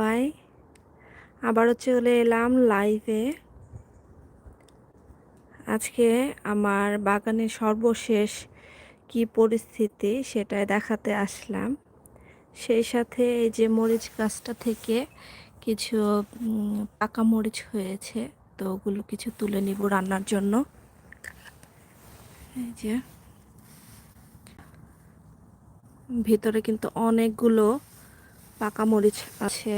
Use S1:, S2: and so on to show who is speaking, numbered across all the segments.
S1: সবাই আবারও চলে এলাম লাইভে আজকে আমার বাগানে সর্বশেষ কি পরিস্থিতি সেটাই দেখাতে আসলাম। সেই সাথে এই যে মরিচ গাছটা থেকে কিছু পাকা মরিচ হয়েছে, তো ওগুলো কিছু তুলে নিব রান্নার জন্য। এই যে, ভিতরে কিন্তু অনেকগুলো পাকা মরিচ আছে।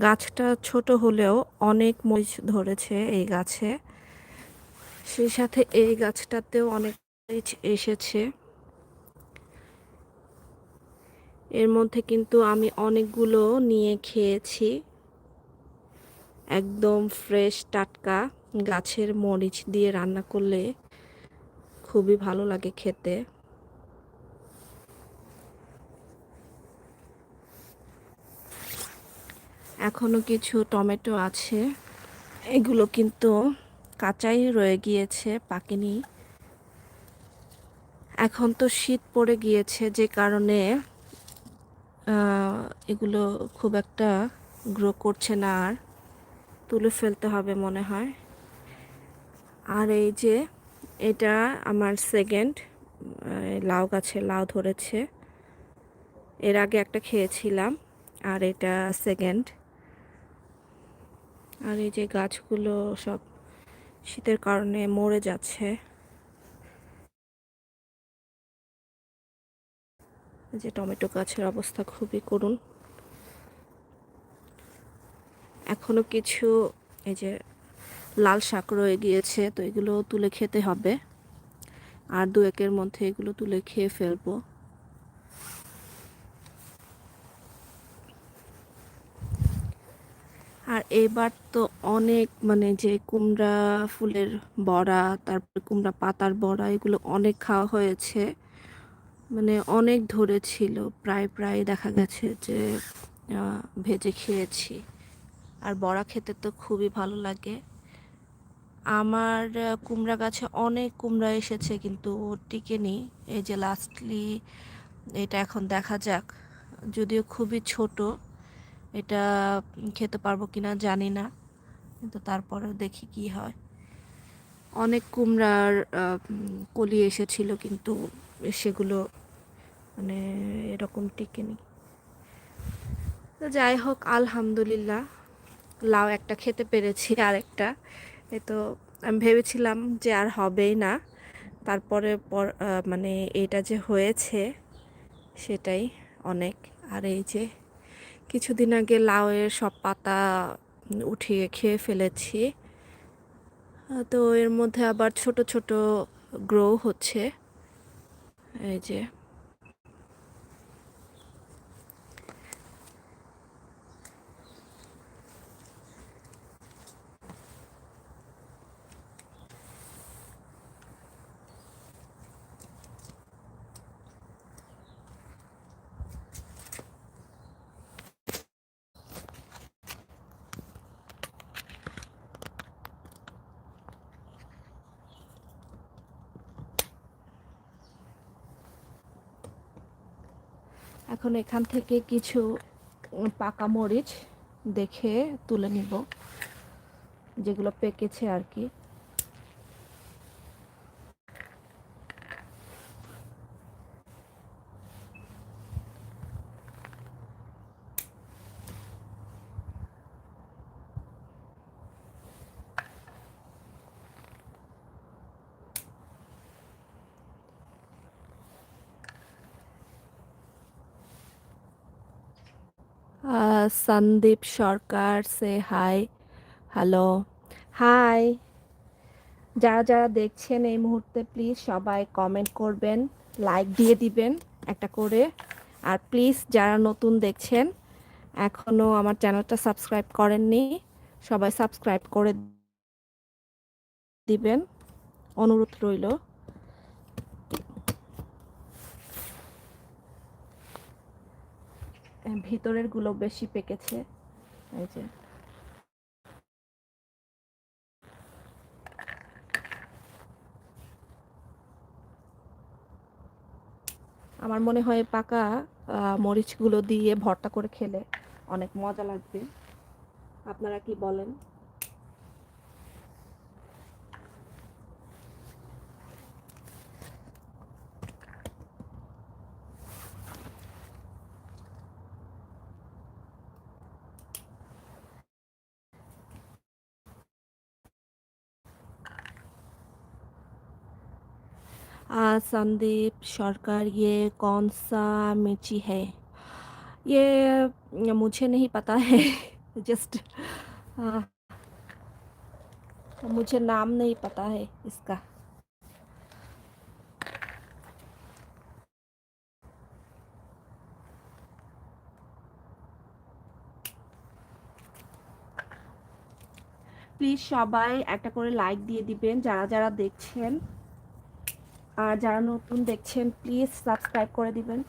S1: গাছটা ছোট হলেও অনেক মরিচ ধরেছে এই গাছে। সেই সাথে এই গাছটাতেও অনেক মরিচ এসেছে। এর মধ্যে কিন্তু আমি অনেকগুলো নিয়ে খেয়েছি। একদম ফ্রেশ টাটকা গাছের মরিচ দিয়ে রান্না করলে খুবই ভালো লাগে খেতে। এখনও কিছু টমেটো আছে। এগুলো কিন্তু কাঁচাই রয়ে গিয়েছে, পাকেনি। এখন তো শীত পড়ে গিয়েছে, যে কারণে এগুলো খুব একটা গ্রো করছে না আর। তুলে ফেলতে হবে মনে হয়। আর এই যে এটা আমার সেকেন্ড লাউ গাছে লাউ ধরেছে। এর আগে একটা খেয়েছিলাম, আর এটা সেকেন্ড আর এই যে গাছগুলো সব শীতের কারণে মরে যাচ্ছে। যে টমেটো গাছের অবস্থা খুবই করুন এখনও কিছু, এই যে লাল শাক রয়ে গিয়েছে, তো এগুলো তুলে খেতে হবে। আর দু একের মধ্যে এগুলো তুলে খেয়ে ফেলব। আর এবার তো অনেক মানে যে কুমড়া ফুলের বড়া, তারপরে কুমড়া পাতার বড়া, এগুলো অনেক খাওয়া হয়েছে। মানে অনেক ধরেছিল, প্রায় প্রায় দেখা গেছে যে ভেজে খেয়েছি। আর বড়া খেতে তো খুবই ভালো লাগে। আমার কুমড়া গাছে অনেক কুমড়া এসেছে, কিন্তু টিকেনি। এই যে লাস্টলি এটা এখন দেখা যাক। যদিও খুবই ছোট, এটা খেতে পারব কিনা জানি না, কিন্তু তারপরেও দেখি কি হয়। অনেক কুমড়ার কলি এসেছিল, কিন্তু সেগুলো মানে এরকম টিকেনি। যাই হোক, আলহামদুলিল্লাহ, লাউ একটা খেতে পেরেছি আরেকটা। এ তো আমি ভেবেছিলাম যে আর হবেই না। তারপরে পর মানে এটা যে হয়েছে সেটাই অনেক। আর এই যে কিছুদিন আগে লাউয়ের সব পাতা উঠিয়ে খেয়ে ফেলেছি। তো এর মধ্যে আবার ছোট ছোট গ্রো হচ্ছে। এই যে এখন এখান থেকে কিছু পাকা মরিচ দেখে তুলে নিব যেগুলো পেকেছে আর কি। সন্দীপ সরকার সে হাই হ্যালো হাই যারা যারা দেখছেন এই মুহূর্তে প্লিজ সবাই কমেন্ট করবেন লাইক দিয়ে দিবেন একটা করে। আর প্লিজ যারা নতুন দেখছেন এখনও আমার চ্যানেলটা সাবস্ক্রাইব করেননি, সবাই সাবস্ক্রাইব করে দিবেন। অনুরোধ রইল। ভিতরেরগুলো বেশি পেকেছে। এই যে। আমার মনে হয় পাকা মরিচগুলো দিয়ে ভর্তা করে খেলে অনেক মজা লাগবে। আপনারা কি বলেন? संदीप सरकार ये कौन सा मिर्ची है ये मुझे नहीं पता है जस्ट मुझे नाम नहीं पता है इसका প্লিজ সবাই একটা করে লাইক দিয়ে দিবেন যারা যারা দেখছেন আর যারা নতুন দেখছেন প্লিজ সাবস্ক্রাইব করে দিবেন।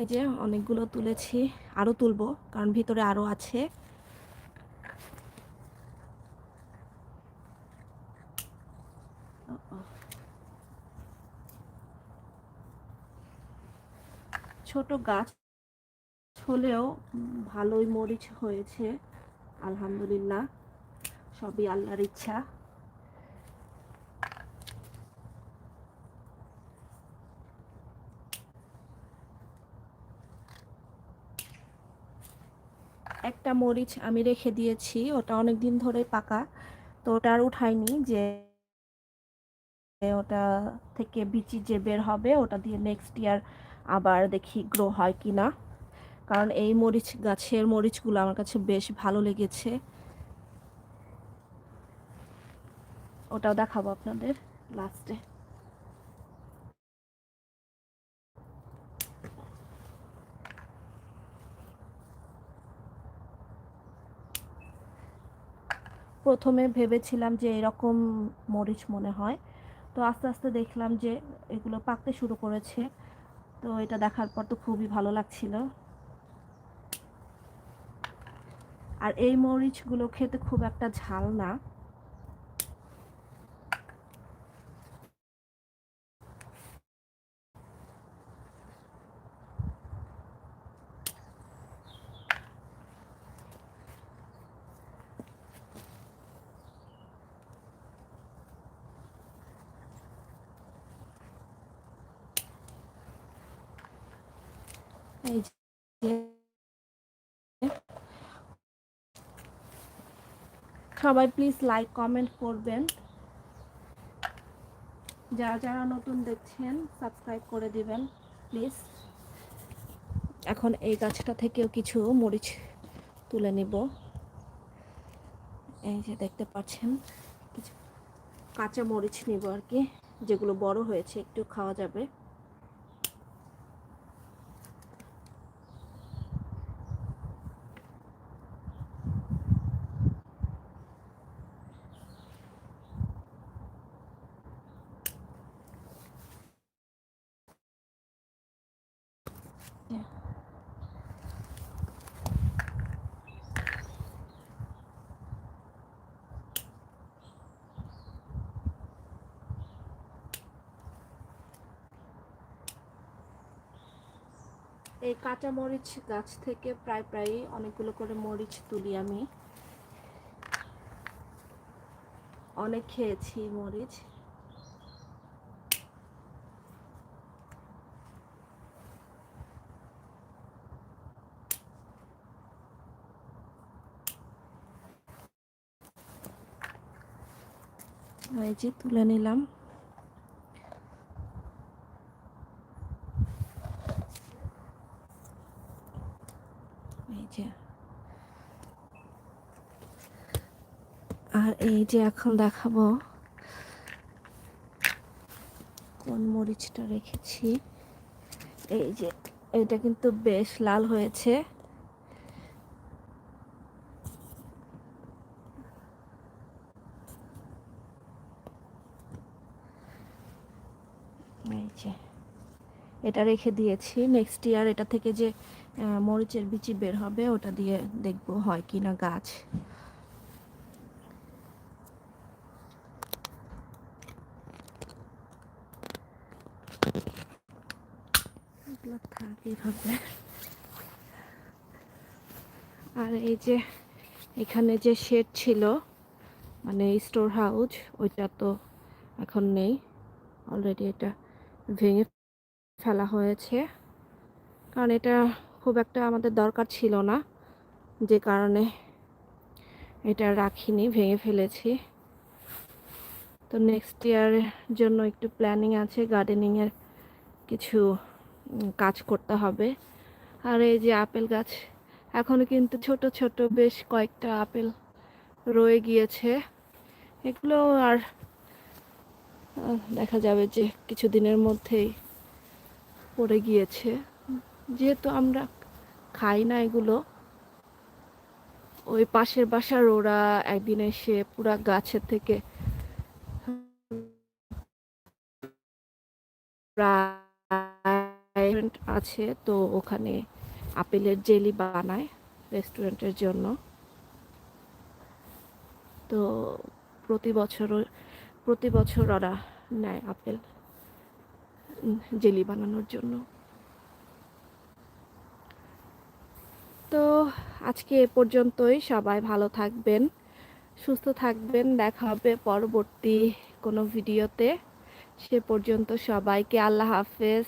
S1: এই যে অনেকগুলো তুলেছি আরও তুলবো, কারণ ভিতরে আরও আছে। ছোট গাছ হলেও ভালোই মরিচ হয়েছে, আলহামদুলিল্লাহ। সবই আল্লাহর ইচ্ছা। একটা মরিচ আমি রেখে দিয়েছি, ওটা অনেক দিন ধরে পাকা, তো ওটা আর উঠাইনি যে ওটা থেকে বিচি যে বের হবে ওটা দিয়ে নেক্সট ইয়ার আবার দেখি গ্রো হয় কি না কারণ এই মরিচ, গাছের মরিচগুলো আমার কাছে বেশ ভালো লেগেছে। ওটাও দেখাবো আপনাদের লাস্টে প্রথমে ভেবেছিলাম যে এরকম মরিচ মনে হয়। তো আস্তে আস্তে দেখলাম যে এগুলো পাকতে শুরু করেছে। তো এটা দেখার পর তো খুবই ভালো লাগছিল। আর এই মরিচগুলো খেতে খুব একটা ঝাল না এই যে সবাই প্লিজ লাইক কমেন্ট করবেন। যারা যারা নতুন দেখছেন সাবস্ক্রাইব করে দিবেন প্লিজ এখন এই গাছটা থেকেও কিছু মরিচ তুলে নিব। এই যে দেখতে পাচ্ছেন, কিছু কাঁচা মরিচ নিব আর কি, যেগুলো বড় হয়েছে, একটু খাওয়া যাবে। এই কাঁচা মরিচ গাছ থেকে প্রায় প্রায় অনেকগুলো করে মরিচ তুলি আমি। অনেক খেয়েছি মরিচ। এই যে তুলে নিলাম এই যে আর এই যে এখন দেখাবো। কোন মরিচটা রেখেছি? এই যে, এটা কিন্তু বেশ লাল হয়েছে। এটা রেখে দিয়েছি। নেক্সট ইয়ার এটা থেকে যে মরিচের বিচি বের হবে, ওটা দিয়ে দেখব হয় কি না গাছ এগুলো থাক আর এই যে এখানে যে শেড ছিল মানে স্টোর হাউস ওইটা তো এখন নেই। অলরেডি এটা ভেঙে ফেলা হয়েছে। কারণ এটা খুব একটা আমাদের দরকার ছিল না। যে কারণে এটা রাখিনি, ভেঙে ফেলেছি। তো নেক্সট ইয়ারের জন্য একটু প্ল্যানিং আছে গার্ডেনিংয়ের কিছু কাজ করতে হবে। আর এই যে আপেল গাছ, এখনও কিন্তু ছোট ছোট বেশ কয়েকটা আপেল রয়ে গিয়েছে। এগুলো আর দেখা যাবে যে কিছুদিনের মধ্যেই পড়ে গিয়েছে। যেহেতু আমরা খাই না এগুলো, ওই পাশের বাসার ওরা একদিন এসে পুরা গাছের থেকে রেস্টুরেন্ট আছে, তো ওখানে আপেলের জেলি বানায় রেস্টুরেন্টের জন্য। তো প্রতি বছর প্রতি বছর ওরা নেয় আপেল জেলি বানানোর জন্য। তো আজকে এ পর্যন্তই, সবাই ভালো থাকবেন, সুস্থ থাকবেন, দেখা হবে পরবর্তী কোনো ভিডিওতে। সে পর্যন্ত সবাইকে আল্লাহ হাফেজ।